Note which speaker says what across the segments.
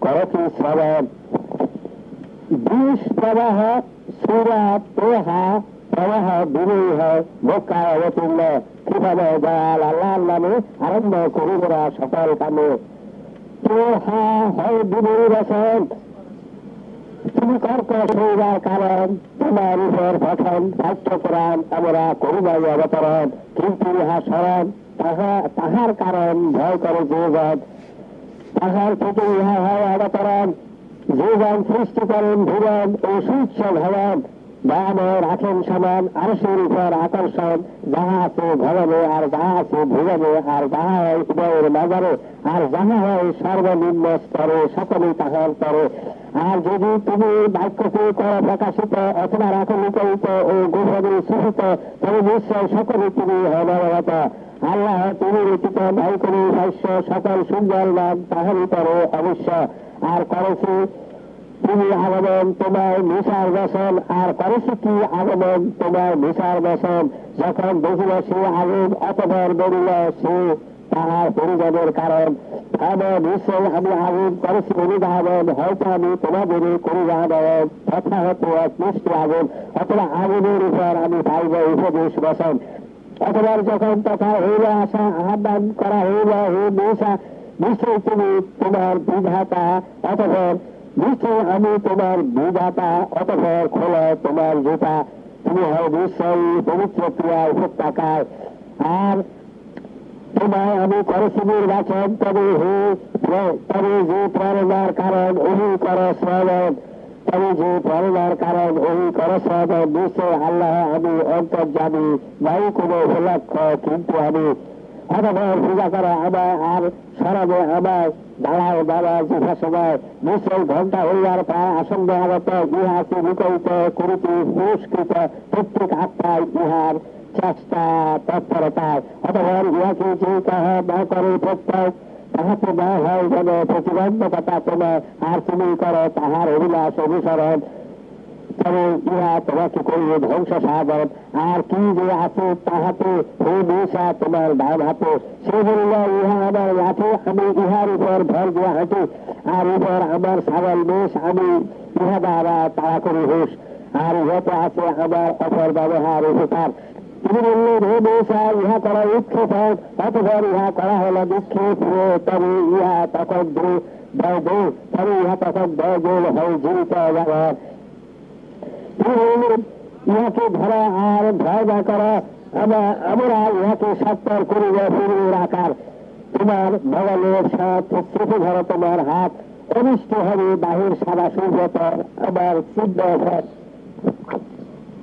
Speaker 1: করছি শ্রবণ বিষ প্রবাহ, সুরা, প্রহা, প্রবাহ হয়। মক্কায় অবতীর্ণ, কীভাবে দয়াল আল্লাহর নামে আরম্ভ করিবরা সকল কামে? প্রহা হয় বিনয়ী রসন তুমি কর্কশ হইবার কারণ, তোমার উপর পঠন সাহিত্য কোরআন আমরা করুণাই অবতরণ। কিন্তু ইহা স্মরণ, তাহা তাহার কারণ ভয় করে জীবন তাহার থেকে ইহা হয় অবতরণ। জীবন সৃষ্টি করেন ভুবন ও সুচ্ছ ভবন। দামে রাখেন সমান আর সেই উপর আকর্ষণ। যাহা আছে ভবনে আর যাহা আছে ভুবনে আর যাহা হয় উদয়ের নগরে আর যাহা হয় সর্বনিম্ন স্তরে, সকলেই তাহার তরে আর যদি তুমি বাক্যকে কর প্রকাশিত অথবা রাখো ও গোপনে সূচিত তবে নিশ্চয় সকলে তুমি হনরত আল্লাহ তুমি রচিত নাই কোনো শস্য সকল সুন্দর নাম তাহারই পরে অবশ্য। আর করেছি তুমি আগমন, তোমার মিশার বসন। আর করেছি কি আগমন, তোমার মিশার বসন? যখন দেখিল সে আগুন, অতপর বেরিল সে তাহার পরিজনের কারণ। এমন নিশ্চয় আমি আগুন করেছি অনুধাবন হয়তো আমি তোমাদের করি জানাবন তথা হতো এক মিষ্টি আগুন, অথবা আগুনের উপর আমি পাইব উপদেশ বসন অথবা যখন তথা হইল আসা আহ্বান করা হইল হে মিশা নিশ্চয় তুমি তোমার বিধাতা অতপর নিশ্চয় আমি তোমার বিধাতা অতপর খোলা তোমার জুতা। তুমি হয় নিশ্চয়ই পবিত্র ক্রিয়া উপত্যকায় আর তোমায় আমি করেছি নির্বাচন তবে হে তবে যে প্রেরণার কারণ ওহি কর শ্রবণ তবে যে প্রেরণার কারণ ওহি কর শ্রবণ নিশ্চয় আল্লাহ আমি অন্তর জানি নাই কোনো উপলক্ষ, কিন্তু আমি অতপর পূজা করা আমায় আর সরাবে আমায় দাঁড়াও দাঁড়াও জিভা সময়, নিশ্চয় ঘণ্টা হইয়ার প্রায় আসন্ন আগত ইহাকে লুকায়িত করিতে পুরস্কৃত প্রত্যেক আত্মায় ইহার চেষ্টা তৎপরতায় অতপর ইহাকে যে কাহা না করে প্রত্যয় তাহাতে না হয় যেন প্রতিবন্ধকতা তোমার আর তুমি করো তাহার অভিলাষ অনুসরণ। তবে ইহা তোমাকে করিবে ধ্বংস সাধন আর কি যে আছে তাহাতে হে নিশা তোমার ডান হাতে, সে বলিল, ইহা আমার লাঠি আমি ইহার উপর ভর দিয়া হাঁটি। আর উপর আমার ছাগল মেষ আমি ইহা দ্বারা তাড়া করি হুস আর ইহাতে আছে আমার অপর ব্যবহার উপকার তিনি বললেন হে মেষা ইহা করা উৎক্ষেপ অতপর ইহা করা হলো নিক্ষেপ তবে ইহা দয় দৌ তবে ইহা তখন দয় গোল জীবিত ব্যবহার ইহাকে ধরা আর ভয় না করা আমরা ইহাকে সত্তর করিব পূর্বের আকার। তোমার ভগবানের সাথ স্মৃতি ধরো, তোমার হাত অনিষ্ট হবে বাহির সারা সূর্যতর আমার সিদ্ধ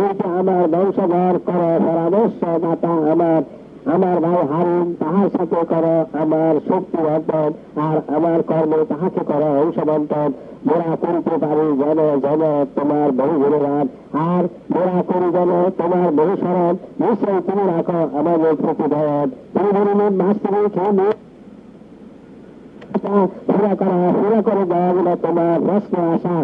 Speaker 1: এইটা আমার বংশধর করো পরামর্শ দাতা আমার। আমার ভাই হারুন তাহার সাথে করো, আমার শক্তি বন্টন আর আমার কর্মে তাহাকে করো অংশবন্টন মোরা করিতে পারি যেন যেন তোমার বহু গুণগান। আর মোরা করি যেন তোমার বহু স্মরণ নিশ্চয় তুমি রাখো আমাদের প্রতিধন তুমি বলিলেন, মাস্টারি খেয়ে পুরা করা, পুরা করে দেওয়া তোমার প্রশ্ন আসা।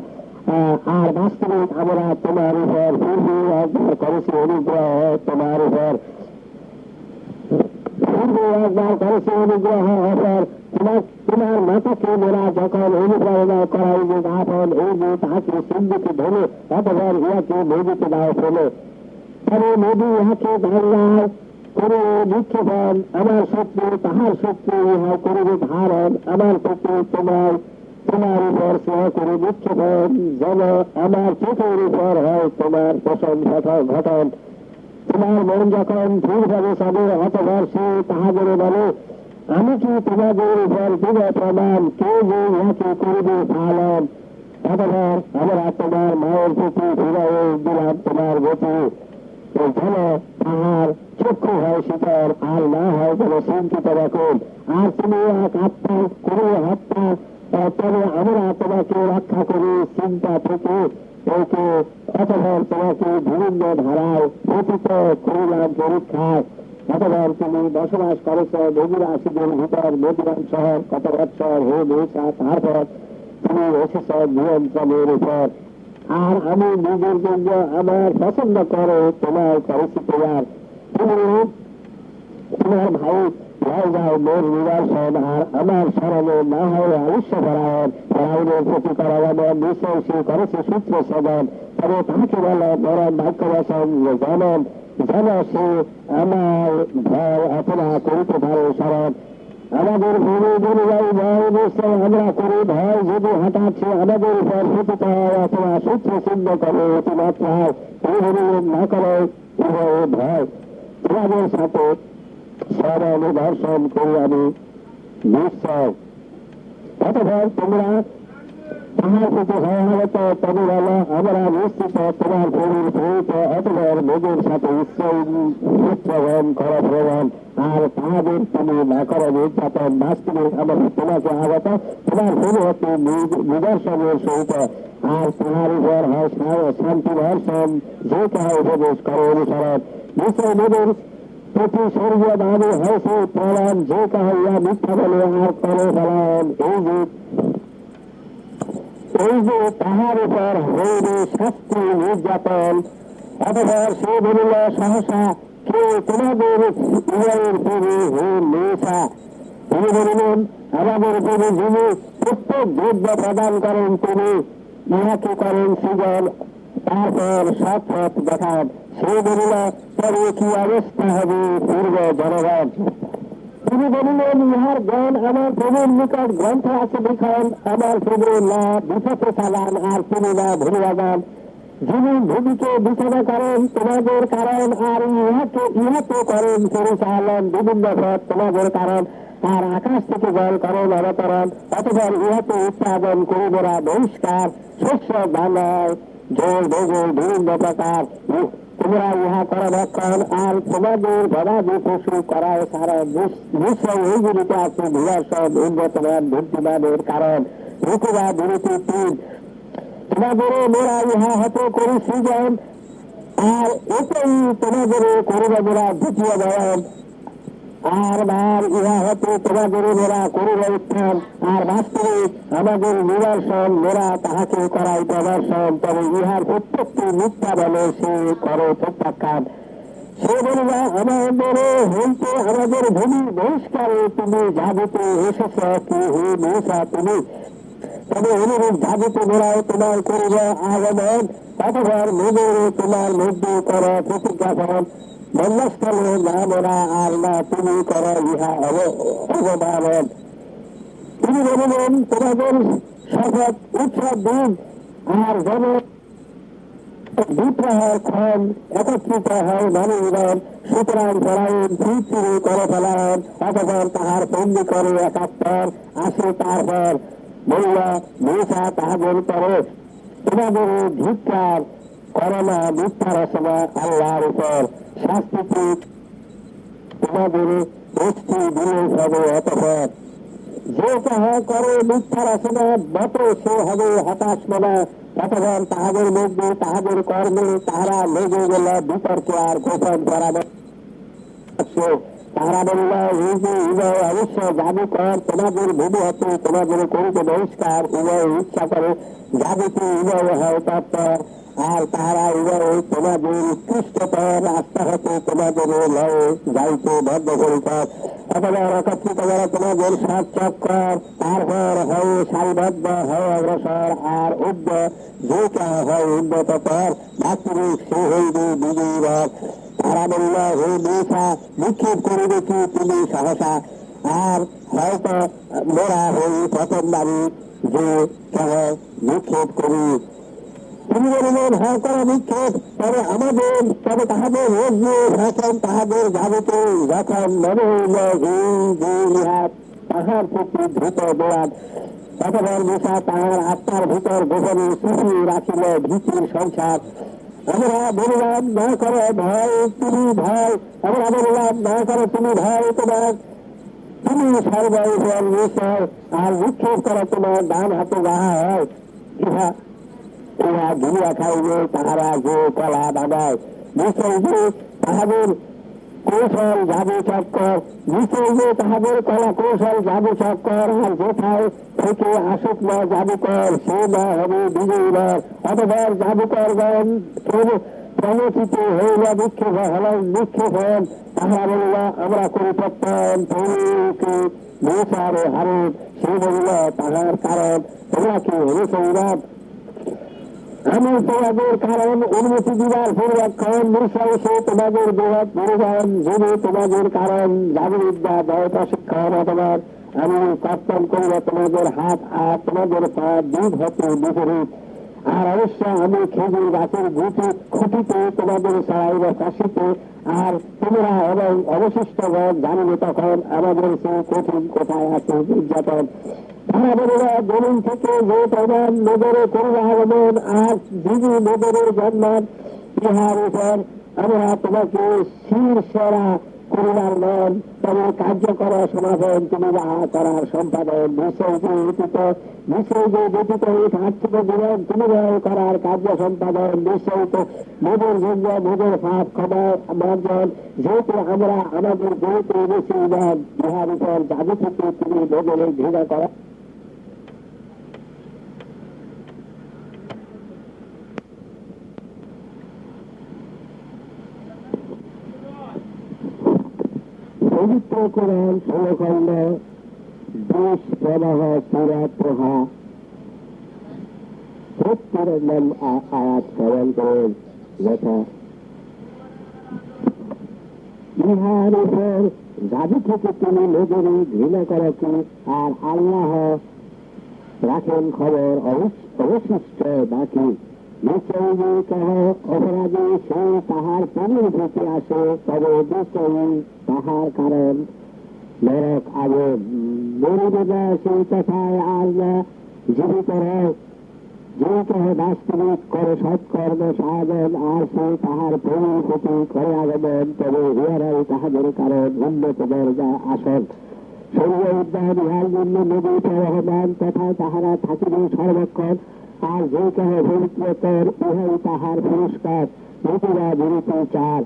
Speaker 1: আর বাস্তবিক আমরা তোমার উপর পূর্বে একবার করেছি, অনুগ্রহ তোমার উপর। পূর্বে একবার করেছি, অনুগ্রহ তোমার। মাতাকে মোরা যখন অনুপ্রেরণা করাই যে আপন এই যে তাহাকে সিন্ধুকে ধরে অতপর ইহাকে নদীতে দাও ফেলে। তবে নদী ইহাকে ভাঙ্গায় করে নিক্ষেপণ আমার শত্রু তাহার শত্রু ইহা করিবে ধারণ, আমার শত্রু তোমার তোমার উপর স্নেহ করে নিক্ষেপণ যেন আমার চোখের উপর হয় তোমার প্রশংসা ঘটন। তোমার মন যখন ঠিক ভাবে সবে অতবার সে তাহাদের বলে আমি কি তোমাদের উপর দিব প্রমাণ? কে যে ইহাকে করিবে পালন? অতবার আমরা তোমার মায়ের প্রতি ফিরাই দিলাম তোমার গতি। যেন তাহার চক্ষু হয় শীতল আর না হয় যেন চিন্তিত রাখুন আর তুমি এক আত্মা করে আহ, তবে আমরা তোমাকে রক্ষা করি, চিন্তা থেকে একে অথবা তোমাকে বিভিন্ন ধারায় পতিত করিলাম পরীক্ষায়। অথবা তুমি বসবাস করেছ বগুড়াশিদের ভিতর মধুরাম শহর কত বৎসর হে মহিষা, তারপর তুমি এসেছ নিয়ন্ত্রণের উপর। আর আমি নিজের জন্য আমার পছন্দ করে তোমার করেছি তোমার তুমি তোমার ভাই ভাই যাও মোর নিদর্শন আর আমার স্মরণে না হয় আলস্য পরায়ণ পরায়ণের প্রতি করাবাদন নিশ্চয় সে করেছে সূত্র সদন। তবে তাকে বলে মরণ বাক্য বসন জানেন, যেন সে আমার ভয় অথবা করিতে পারে স্মরণ। আমাদের ভূমি অনুযায়ী ভয় নিশ্চয় আমরা করি, ভয় যদি হঠাৎ সে আমাদের উপর পতিত হয় অথবা সূত্র চিহ্ন করে অতিমাত্রায় এই অনুরোধ না করে ভয়। তোমাদের সাথে স্মরণ দর্শন করি আমি নিশ্চয় অথবা তোমরা তাহার প্রতি হওয়া হবে তো তবে বলো আমরা নিশ্চিত তোমার প্রভুর প্রভূত অথবা মেঘের সাথে উচ্চগণ কর প্রমাণ আর তাহাদের তুমি না করো নির্যাতন বাস্তবে আমরা তোমাকে আগত তোমার প্রভু হতে নিদর্শনের সহিত আর তোমার উপর হয় শান্তি দর্শন যে কাহা উপদেশ করো অনুসরণ নিশ্চয় মেঘের প্রতি স্বর্গীয় দাবি হয়েছে প্রমাণ যে কাহিয়া মিথ্যা বলে আর করে ফেলান এই যে এই যে তাহার উপর হইবে শাস্তি নির্যাতন অথবা সে বলিল, সহসা, কে তোমাদের উভয়ের পরে হে মেষা তিনি বলিলেন, আমাদের পরে যিনি প্রত্যেক দ্রব্য প্রদান করেন, তিনি ইহাকে করেন সৃজন, তারপর সৎ পথ দেখান। সে বলিল তবে কি অবস্থা হবে পূর্ব জনগণ? তিনি বলিলেন, ইহার জ্ঞান আমার প্রভুর নিকট গ্রন্থ আছে লিখন, আমার প্রভু না বিপথে চালান আর তিনি না ভুলিয়া যান যিনি ভূমিকে বিছানা করেন, তোমাদের কারণ আর ইহাকে ইহাকে করেন পরিচালন বিভিন্ন পথ, তোমাদের কারণ আর আকাশ থেকে জল করেন অবতরণ অথবা ইহাকে উৎপাদন করিবরা বহিষ্কার, শস্য দানায় জল, ভোগল, বিভিন্ন প্রকার। তোমরা ইহা করা রক্ষণ আর তোমাদের গবাদি পশু করার কারণ। বিশ্ব এইগুলিতে আছে নিদর্শন উন্নতমান ভক্তিবাদের কারণ। রুকুবা বিরতি তিন। তোমাদের মোরা ইহা হতে করি সৃজন আর এটাই তোমাদের করিবা মোরা দ্বিতীয় বয়ন আর বার ইহা হতে তোমাদের মোরা করিব উত্থান, আর বাস্তবিক আমাদের নিদর্শন, মোরা তাহাকে করাই প্রদর্শন তবে ইহার প্রত্যেকটি মিথ্যা বলে সে করে প্রত্যাখ্যান। সে বলিবা আমাদের হইতে আমাদের ভূমি বহিষ্কারে তুমি যাবিতে এসেছ কি? হে মূষা তুমি তবে অনুরূপ যাবিতে মোরাও তোমার করিব আগমন অথবার নিজের তোমার মধ্যে কর প্রতিজ্ঞাপন। বন্যস্থলে না মোরা আর না তুমি কর ইহা অবদানন তিনি বলিলেন তোমাদের শপথ উৎসব দিন আর যেন বিপ্রহার ক্ষণ একত্রিত হয় মানুষগণ সুতরাং পরায়ণ ফিরে করে ফেলায়ন অতপর তাহার বন্দি করে একাত্তর আসে তারপর বললা মূষা তাহাদের করে তোমাদের ধিক্কার করোনা মিথ্যা রচনা আল্লাহর উপর শাস্তি তোমাদের বস্তু দিলে হবে অতপর। যে কাহা করে মিথ্যা রচনা মত সে হবে হতাশ মনা। অতপর তাহাদের মধ্যে তাহাদের কর্মে তাহারা লেগে গেল বিতর্কে আর গোপন করাবে তাহারা বলল, এই যে উদয় অবশ্য জাদু কর তোমাদের ভূমি হতে তোমাদের করিতে বহিষ্কার, উদয় ইচ্ছা করে জাদুতে উদয় হয় তৎপর। আর তাহারা উদয় তোমাদের উৎকৃষ্টতর রাস্তা হতে তোমাদের লয়ে যাইতে বদ্ধ করিত অথবা করা তোমাদের সাত চক্কর তারপর হয় সারিবদ্ধ হয় অগ্রসর আর উদ্য যে কা হয় পর বাস্তবিক সে হইবে বিজয়ী তারা বলল, হে মূষা নিক্ষেপ করিবে কি তুমি সহসা? আর হয়তো মোরা হই প্রথম বাড়ি যে কেন নিক্ষেপ করি। বলিলেন হ্যাঁ আমাদের তাহাদের তাহাদের যাবতে যখন মনে ইহা তাহার প্রতি তাহার আত্মার ভিতর গোপনে শিশু রাখিল ভীতির সংসার। আমরা বললাম, না করো ভয়, তুমি ভয়। আমরা বললাম, না করো তুমি ভয়, তোমার, তুমি বিষয় আর নিক্ষেপ করা তোমার ডান হাতে যাহা হয় ইহা ধুলিয়া খাইবে তাহারা যে কলা বাগায় নিশ্চয় যে তাহাদের কৌশল যাবে চক্কর নিশ্চয় যে তাহাদের কলা কৌশল যাবে চক্কর আর যেথায় থেকে আসুক না জাদুকর, সে না হবে বিজয়ী নয় অতবার জাদুকরগণ প্রণোচিত হইল বিক্ষেপ হল বিক্ষেপ হন তাহারা বলিল আমরা করি প্রত্যয়ন তরুকে মৌসারে হারুন, সে বলিল তাহার কারণ তোমরা কি হরিসংবাদ আমি তোমাদের কারণ উন্নতি দিবার পরিরক্ষণ নিঃশ্বাসে তোমাদের বৃহৎ পরিবহন যদি তোমাদের কারণ জাগবিদ্যা দয় প্রশিক্ষণ অথবা আমি কর্তন করব তোমাদের হাত আর তোমাদের পা দুধ হতে বিপরীত। আর অবশ্য আমি খেজুর গাছের গুটি খুঁটিতে তোমাদের সরাইব কাশিতে আর তোমরা এবং অবশিষ্ট জানিবে তখন আমাদের সেই কঠিন কোথায় আছে নির্যাতন। আমাদের জমিন থেকে যে প্রধান নগরে পরিবাহন আর দিদি নগরের জন্মান ইহার উপর আমরা তোমাকে শির সেরা করিবার নন তবে কার্যকর সমাধান তুমি যাহা করার সম্পাদন বিষয়কে ব্যতীত বিষয়কে ব্যতীত এই আর্থিক জীবন তুমি করার কার্য সম্পাদন নিশ্চয়িত মোদের যোগ্য মোদের পাপ ক্ষমা মার্জন যেহেতু আমরা আমাদের যেহেতু বেশি দেন ইহার উপর জাদু থেকে তুমি মোদের ঘৃণা করা পবিত্র কোরআন ষোলখণ্ড দেশ প্রবাহ সুরা প্রহা। সত্তর নাম আয়াত শ্রবণ করেন যথা। ইহার উপর দাবি থেকে তিনি নিজেরই ঘৃণা করাকে আর আল্লাহ রাখেন খবর অবশিষ্ট বাকি। নিশ্চয়ই সে তাহার পূর্ণ থেকে আসে, তবে নিশ্চয়ই তাহার কারণ। নরক আগুন মরিবে সেই কথায় আর না জীবিত যে বাস্তবিক করে সৎকর্ম সাধন, আর সে তাহার প্রেমের প্রতি করে আগমন, তবে ইহারাই তাহাদের কারণ উন্নত দরজা আসন। সূর্য উদ্যান ইহার জন্য নদী প্রবাহমান তথা তাহারা থাকিবে সর্বক্ষণ। আর যে কেহ পবিত্রতর ইহাই তাহার পুরস্কার নীতিরা বিরতি চার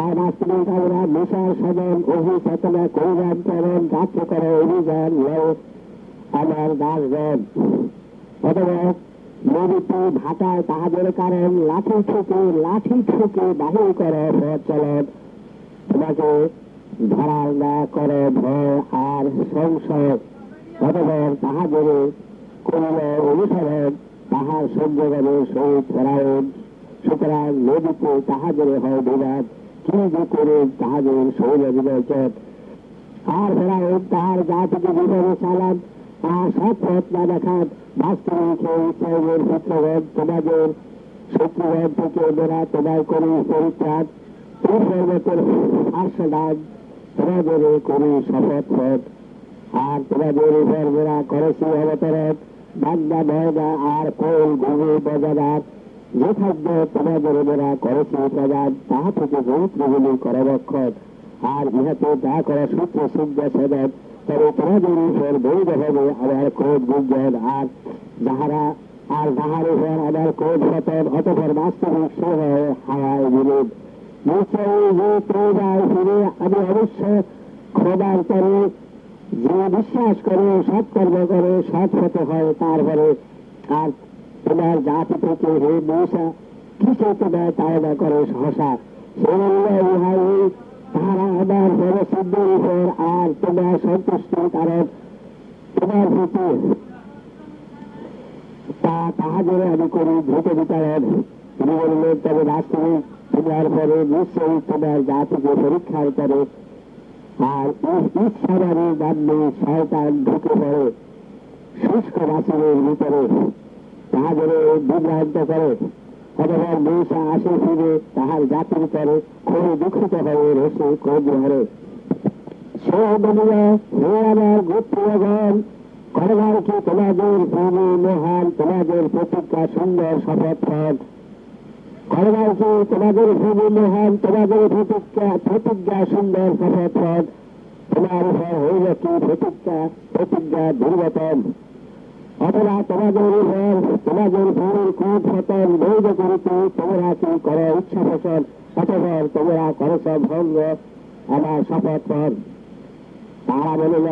Speaker 1: আর বাস্তবিক আমরা সদন অভি চেতনা করিবান করণ করে অভিযান লয় আমার দাসগণ। অথবা নদীতে ভাটায় তাহাদের কারণ লাঠি ঠুকে লাঠি ঠুকে বাহির করে পথ চলন। তোমাকে ধরার না করে ভয় আর সংশয়। অথবা তাহাদের করিল অনুসরণ তাহার সৌন্দর্যের সহিত পরায়ণ। সুতরাং নদীতে তাহাদের হয় বিবাদ। কি যে করে তাহাদের সৌর্য বিবেচন আর ফেরায়ণ তাহার জাতিকে বিপদে চালান। আর সৎ পথ না দেখান। বাস্তবিক ইসরায়েলের পুত্রগণ তোমাদের শত্রুগণ থেকে ওরা তোমার করি পরিত্রাণ। এই পর্বতের আর্শদান তোমাদের করি শপথ পথ। আর তোমাদের উপর ওরা করেছি অবতরণ। বাগদা বয়দা আর কোল ঘুমে বজাদার যে খাদ্য তোমাদের ওরা করেছে প্রদান তাহা থেকে পবিত্রগুলি কররক্ষণ আর ইহাতে যা করা সূত্র সিদ্ধ সেদন তবে তোমাদের উপর বৈধ হবে আমার ক্রোধ গুঞ্জন, আর যাহারা, আর যাহার উপর আমার ক্রোধ পতন অতপর বাস্তবিক সে হয় হাওয়ায় বিরোধ। নিশ্চয়ই যে প্রদায় ফিরে আমি অবশ্য ক্ষমার করে যে বিশ্বাস করে সৎকর্ম করে, সৎ হতে হয়, তারপরে আর তোমার জাতি থেকে হে মৌসা কিসে তোমার তাড়না করে সহসা? তাহারা আমার উপর আর তোমার সন্তুষ্টির কারণ তোমার প্রতি। তা তাহাদের আমি করি দ্রুত বিতরণ তিনি বললেন, তবে বাস্তবিক তোমার পরে নিশ্চয়ই তোমার জাতিকে পরীক্ষার করে আর ইচ্ছাবারে জানলে শয়তান ঢুকে পড়ে। শুষ্ক বাসনের ভিতরে। তাহাদের বিভ্রান্ত করে। অথবা মৌসা আসে ফিরে তাহার জাতির করে খুবই দুঃখিত হয়ে রসে ক্রোধ হারে সে বলিল, হে আমার গোত্রগণ করবার কি তোমাদের ভূমি মহান, তোমাদের প্রতিজ্ঞা সুন্দর শপথ করবার তোমাদের ভূমি মহান, তোমাদের প্রতিজ্ঞা প্রতিজ্ঞা সুন্দর পথ তোমার হইল কি প্রতিজ্ঞা প্রতিজ্ঞা দুর্গতম। অথবা তোমাদের উপর, তোমাদের ভূমির কূপ ফতন বৈধ করিতে তোমরা কি করো? ইচ্ছা পোষণ অথবা তোমরা করছ ভঙ্গ আমার শপথ পর তারা বলিল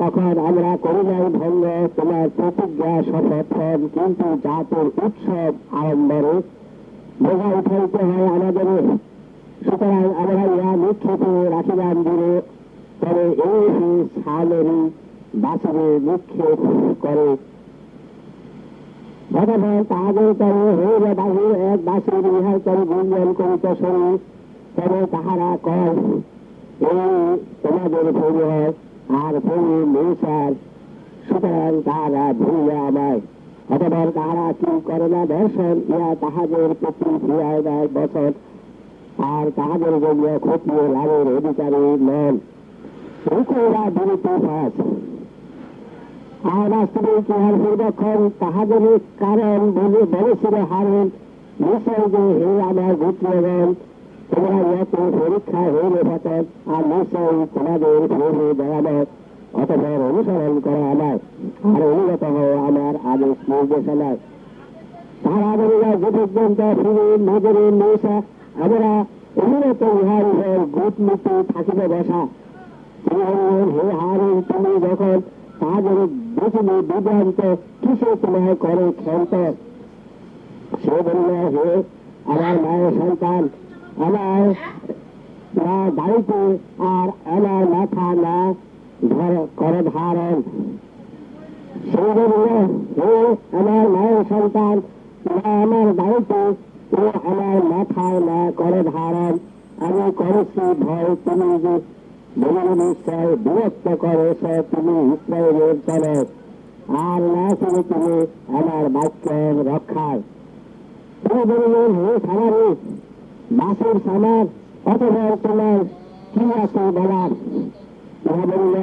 Speaker 1: তখন আমরা করি নাই ভঙ্গ, তোমার প্রতিজ্ঞা শপথ কিন্তু জাতির উৎসব আড়ম্বরে বোঝা উঠাইতে হয় আমাদের। সুতরাং আমরা ইহা নিক্ষেপে রাখিলাম দিলে তবে এই সালেরই বাসরে নিক্ষেপ করে। অথবা তাহাদের তবে হইল বাহির, এক বাসের ইহার করে গুঞ্জন করিত শরীর তবে তাহারা কয় আর সুতরাং বছর আর তাহাদের জন্য ক্ষতি লাভের অধিকারী নন রুকুরা আর বাস্তবিক ইহার পূর্বক্ষণ তাহাদের কারণ বলে বলেছিল হারেন যে হে আমার গোত্রগণ তোমরা ইহাকে পরীক্ষা হইলে পাতন আর নিশ্চয় তোমাদের ফিরে দেওয়ানো অতপর অনুসরণ করা আমার আর অনুগত হও আমার আদেশ নির্দেশনায় তারা বলিল যে পর্যন্ত ফিরে নজরে মৌসা আমরা অনুরত ইহার উপর গুট মুক্তি থাকিবে বসা তিনি বললেন হে হারুন তুমি যখন তাহাদের দেখিলে বিভ্রান্ত কিসে তোমায় করে ক্ষান্ত সে বলল হে আমার মায়ের সন্তান আমার দায়িত্ব আর আমার মাথা না করে ধারণ। আমার মায়ের সন্তান না আমার দায়িত্ব ও আমার মাথায় না করে ধারণ। আমি করেছি ভয়, তুমি যে নিশ্চয়, বিরক্ত করেছ তুমি ইসরায়েলের চলে আর না শুনে তুমি আমার বাক্যের রক্ষায়। তিনি বলিলেন, হে সামারি বাসের সামার অথবা তোমার কি আছে বলার। ইহা বলিল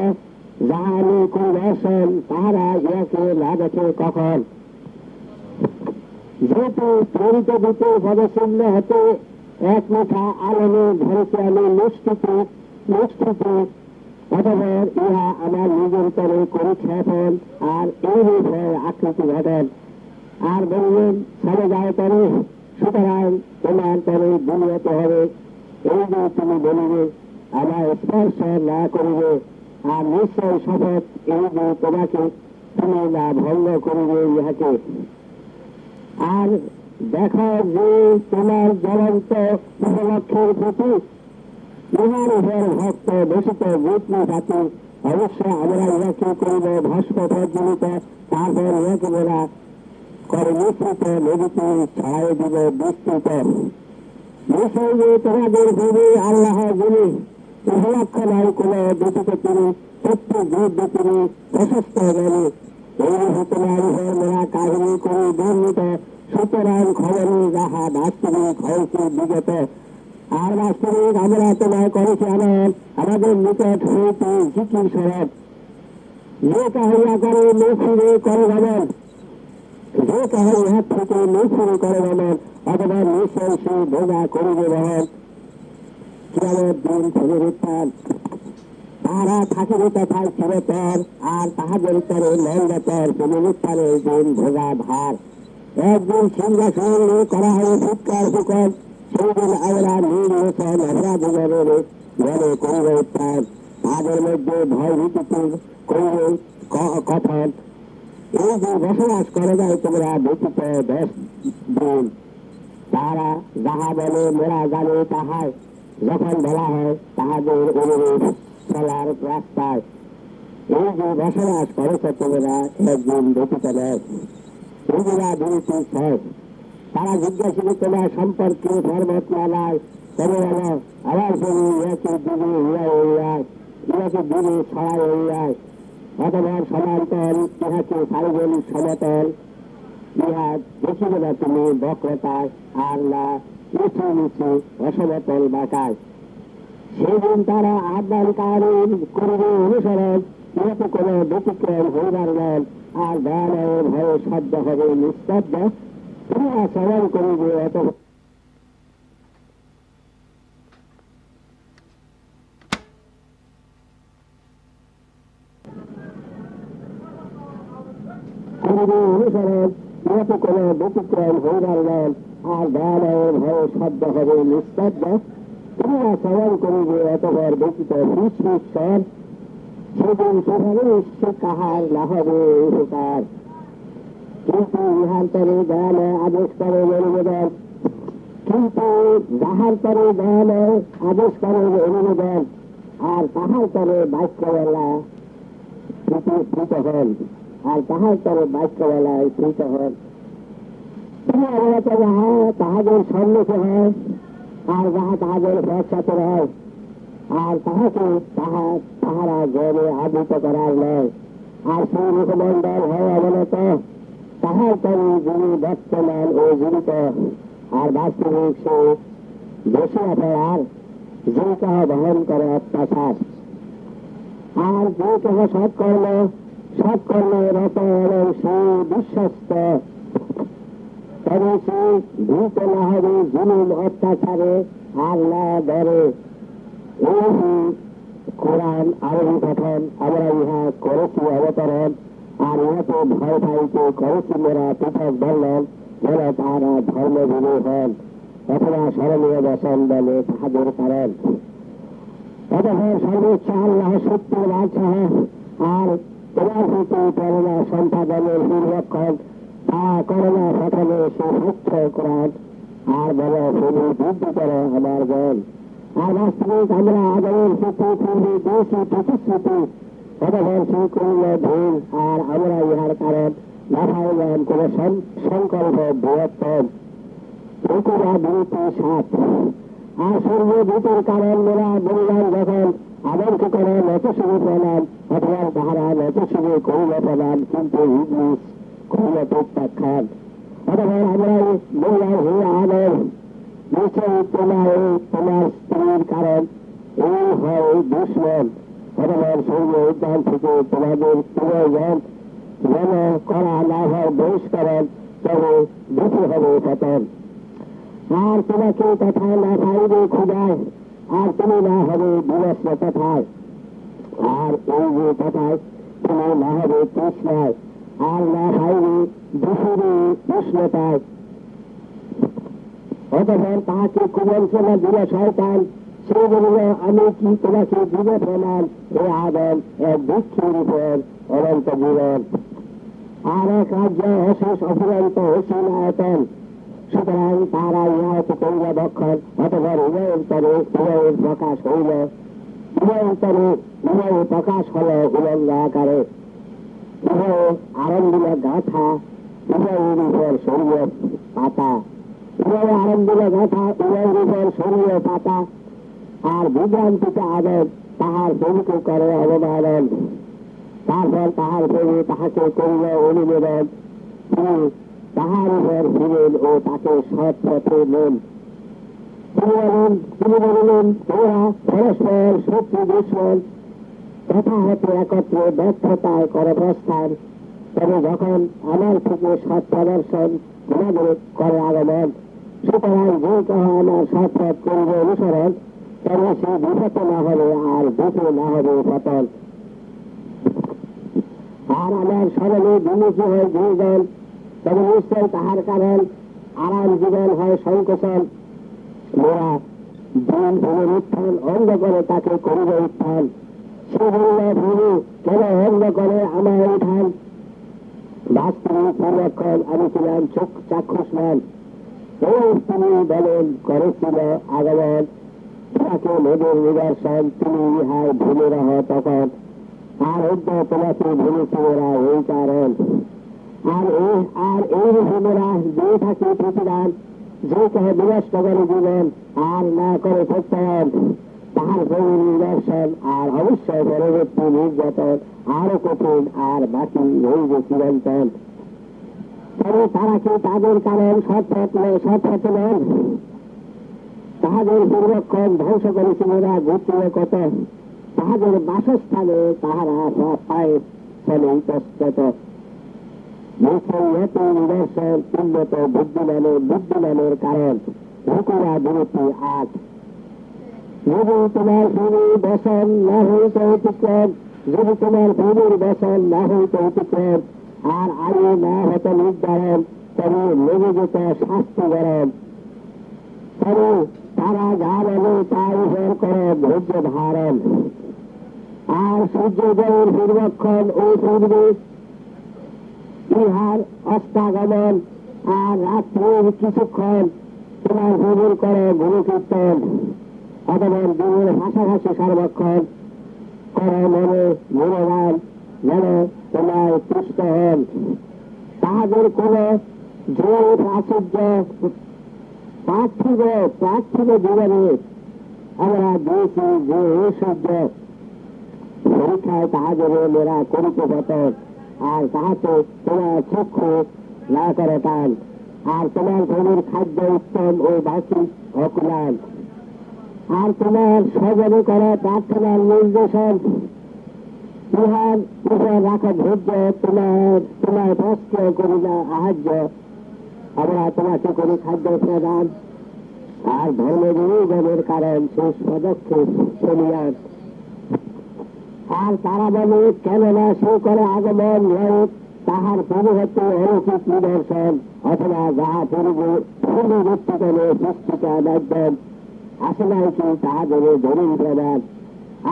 Speaker 1: যাহা আমি দর্শন তাহারা ইহাকে না দেখে কখন? যেহেতু প্রেরিত দিতে পদচিহ্ন হতে এক মুঠা আলমে ধরেছে আমি নিশ্চিত নিশ্চিত অথবা ইহা আমার নিজের তরে করি খ্যাপন আর এই বিষয়ে আকৃতি ঘটন আর বললেন সরে যায় তরে। সুতরাং তোমার তরে বিনিয়ত হবে, এই যে তুমি বলিবে আমার স্পর্শ না করিবে, আর নিশ্চয় শপথ এই যে তোমাকে তুমি না ভঙ্গ করিবে ইহাকে। আর দেখো যে তোমার জ্বলন্ত উপলক্ষের প্রতি ইহার উপর ভক্ত বসিত গোপনী জাতি, অবশ্য আমরা ইহাকে করিব ভস্ম প্রজ্বলিত তারপর ইহাকে বলা করে মিশ্রিত নদীতে ছড়াই দিব বিস্তৃত। বিষয় যে তোমাদের ভূমি আল্লাহ যিনি উপলক্ষ নয়, কোন দুটিকে তিনি প্রত্যেক যুদ্ধ তিনি প্রশস্ত জানি এই তোমার উপর মেরা কাহিনী করে বর্ণিত সুতরাং খবরে যাহা বাস্তবিক হয়েছে বিগত। আর বাস্তবিক আমরা তোমায় করেছি, আমার আমাদের নিকট হইতে জিকির স্বরূপ যে কাহিয়া করে মুখ করে গমন যে কাহিনী হাত থেকে মুখ ফিরে করে গমন অথবা নিশ্চয় সে বোঝা করিবে বহন কিয়ামত দিন পুনরুত্থান তাহারা থাকিবে তথায় চিরতর, আর তাহাদের তরে নন্দতর পুনরুত্থানের দিন ভোগা ভার। একদিন সিংহাসন করা হবে ফুটকার ফুকর সেইদিন আমরা নির্বাচন অপরাধীদের মনে করিবে উত্থান। তাদের মধ্যে ভয় ভীতিতে করিবে কথন। এই যে বসবাস করে যায় তোমরা ব্যতীত দশ দিন তারা যাহা বলে, মোরা জানে তাহায় যখন বলা হয়, তাহাদের অনুরূপ চলার রাস্তায়। এই যে বসবাস করেছ তোমরা, একদিন ব্যতীত নয় হিন্দুরা বিরতি সব তারা জিজ্ঞাসিত তোমার সম্পর্কে ধর্মত মালায় তবে আবার শুনি ইয়াকে দিনে ইয়া ইয়া ইয়াকে দিনে ছড়াই ইয়ায় অথবা সমান্তর ইহাকে সারিবল সমতল, ইহা দেখিবে না তুমি বক্রতায় আর না উঁচু নিচু অসমতল বাঁকায়। সেদিন তারা আহ্বানকারী করবে অনুসরণ ইহাতে কোনো ব্যতিক্রম হইবার নয় আর দয়ালয়ের ভয়ে শব্দ হবে নিস্তব্ধ। তোমরা স্মরণ করিবে অত অনুসরণ ইহাতে কোনো ব্যতিক্রম হইবার নন আর দয়ালয়ের ভয়ে শব্দ হবে নিস্তব্ধ। তোমরা শ্রবণ করিবে অতপর ব্যতীত ফিস স্বর, সেদিন সেভাবে সে কাহার না হবে উপকার। কিন্তু ইহার পরে আদেশ করে অনুমোদন। কিন্তু যাহার পরে দয়ালয় আদেশ করে অনুমোদন, আর তাহার পরে বাক্যবেলা প্রতিষ্ঠিত হন। তাহার পরে বাক্যবেলায় স্থিত হন তিনি অবগত যাহা তাহাদের সম্মুখে হয় আর যাহা তাহাদের পশ্চাতে হয় আর তাহাকে তাহা তাহারা জ্ঞানে আবৃত করার নয় আর সেই মুখমণ্ডল হয় অবনত তাহার পরে যিনি বর্তমান ও জীবিত আর বাস্তবিক সে বেশি অপরাধ যে কেহ বহন করে অত্যাচার আর যে কেহ সৎকর্ম সৎকর্মে রত এবং বিশ্বস্ত। তবে সে ভূত না হবে জুলুম অত্যাচারে আর না ধরে কোরআন আরবি পঠন আমরা ইহা করেছি অবতরণ, আর ইহাতে ভয় পাইতে করেছি মোরা পৃথক বললেন যেন তাহারা ধর্মভূমি হন, অথবা স্মরণীয় দর্শন বলে তাহাদের কারণ। অতঃপর সর্বোচ্চ আল্লাহ সত্যের বাদশাহ আর প্রতি করোনা সম্পাদনের পূর্বক্ষণ তা করোনা প্রথমে সে সত্য কোরআন আর বলো শুধু যুদ্ধ করো আমার জ্ঞান আর বাস্তবিক আমরা আগামীর প্রতি পূর্বে দেশি প্রতিশ্রুতি অতঃপর সে করল ভুল আর আমরা ইহার কারণ মাথায় জ্ঞান কোন সংকল্প বৃহত্তম একুরা বিরতি সাত আর সর্বভূতের কারণ মেলা বলিলাম যখন আদর্শ করে নতশুভে প্রণাম। অথবা তাহারা করিল প্রণাম কিন্তু ইংলিশ করিল প্রত্যাখ্যান অথবা আমরা বললাম হে আদর নিশ্চয়ই তোমার তোমার স্ত্রীর কারণ, এই হয় দুশ্মন। অথবা সৌর উদ্যান থেকে তোমাদের প্রয়োজন, যেন করা না হয় বহিষ্করণ তবে বেশি হবে পতন। আর তোমাকে তথা না পাইবে ক্ষুদায় আর তুমি না হবে বিরস্ত তথায় আর এই যে তথায় তুমি না তৃষ্ণায় আর না পাইবে দুপুরে উষ্ণতায় অতপর তাহাকে কুমন্ত্রণা দিল শয়তান সে বলিল আমি কি তোমাকে দিব প্রমাণ হে আদম এক দুঃখের উপর অনন্ত জীবন। আর এক রাজ্য অশেষ অফুরন্ত অসীম আয়তন সুতরাং তারা ইহাতে করিল দক্ষণ অতপর উভয়ের তরে উভয়ের প্রকাশ হইল। উভয়ের তরে উভয়ের প্রকাশ হল উলঙ্গ আকারে। উভয়ে আরম্ভিল গাথা উভয়ের উপর পাতা। উভয়ে আরম্ভিল গাথা উভয়ের উপর শরীর পাতা। আর বিভ্রান্তিতে আদর তাহার প্রভুকে করে অবমানন। তারপর তাহার প্রভু তাহাকে করিল অনুমোদন। তিনি তাহার উপর ফিরেন ও তাকে সৎ পথে নেন। তিনি বলেন তিনি বলিলেন, তোরা পরস্পর শত্রু দুশ্মন তথা হতে একত্রে ব্যর্থতায় করে প্রস্থান তবে যখন আমার থেকে সৎ প্রদর্শন তোমাদের করে আগমন, সুতরাং যে কেহ আমার সৎ পথ করিবে অনুসরণ, তবে সে বিপত না হবে আর দুটো না হবে পতন। আর আমার স্মরণে বিমুখী হয় দুইজন তবে নিশ্চয় তাহার কারণ আরাম জীবন হয় সংকোচন। মোরা দিন ভূমির উত্থান অন্ধ করে তাকে করিবে উত্থান। সে বলল ভূমি কেন অন্ধ করে এই ভুলে রহ থাকে প্রতিদান, যে কেহ বিনষ্ট করে জীবন, আর না করে সত্যায়ন তাহার নিদর্শন আর অবশ্যই পরবর্তী নির্যাতন আরও কঠিন আর বাকি রইবে চিরন্তন। তবে তারা কি তাদের কারণ সৎপথ তাহাদের পূর্বক্ষণ ধ্বংস করেছিল ওরা গোত্রীয় কত? তাহাদের বাসস্থানে তাহারা পায়ে চলে ইতস্তত। নিশ্চয়ই নিদর্শন উন্নত বুদ্ধিমানের বুদ্ধিমানের কারণ। হুকুরা বিরতি আট যদি তোমার ভূমি বসন না হইতে অতিক্রম যদি তোমার ভূমির বসন না হইতে অতিক্রম আর আয়ু না হতো নির্ধারণ, তবে লেগে যেত শাস্তি গরম। তবে তারা যা বলে তা উপর করে ধৈর্য ধারণ। আর সূর্যোদয়ের পূর্বক্ষণ ও পূর্বে ইহার অস্তাগমন আর রাত্রির কিছুক্ষণ তোমার ভ্রমণ করে গুরু কীর্তন অথবা দিনের ভাষাভাষী সর্বক্ষণ করে মনে গুণগান যেন তোমার তুষ্ট হন। তাহাদের কোন যে প্রাচুর্য পার্থিব পার্থিব জীবনে আমরা দিয়েছি যে ঐশ্বর্য পরীক্ষায় তাহাদের মেয়েরা করিতে পতন আর তাহাতে তোমার চক্ষু না করে টান। আর তোমার ধনির খাদ্য উত্তম ও বাকি অকুলান। আর তোমার স্বজনে করে প্রার্থনার নির্দেশন। ইহার উপর রাখা ধৈর্য, তোমার তোমার বস্ত্র করি না আহার্য। আমরা তোমাকে করি খাদ্য প্রদান আর ধর্মের নিয়োজনের কারণ শেষ পদক্ষেপ চলিয়ান আর তারা বলে, কেননা সে করে আগমন নয় তাহার পরিবর্তে অলৌকিক নিদর্শন, অথবা যাহা পূর্বে পূর্ববর্তীকালে পুস্তিকা মাধ্যম আসে নাই তাহাদের দলিল প্রদান।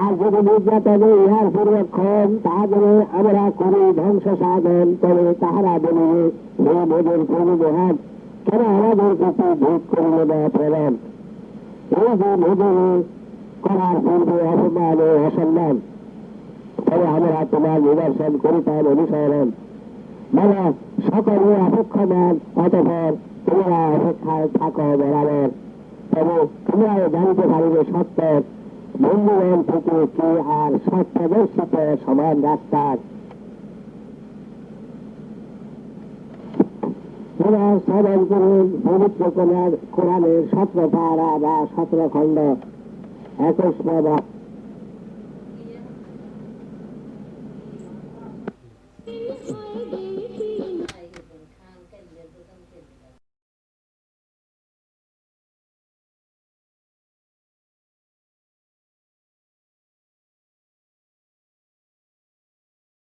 Speaker 1: আর যদি নির্যাতনে ইহার পূর্বক্ষণ তাহাদের আমরা করি ধ্বংস সাধন তবে তাহারা বলিবে, হে মোদের পূর্বহাত কেন আমাদের প্রতি ভোগ করিলে না প্রদান এই যে মোদের করার পূর্বে অপমান ও অসম্মান তবে আমরা তোমার নিদর্শন করিতাম অনুসরণ। বলো, সকলে অপেক্ষমান অতপর তোমরা অপেক্ষায় থাকো বরাবর। তবে তোমরা জানিতে পারিবে সত্য বন্ধুগণ থেকে কি আর সত্যদর্শিত সমান রাস্তার। তোমরা স্মরণ করুন পবিত্র কোরআন- কোরআনের সতেরো পাড়া বা সতেরো খণ্ড। একুশ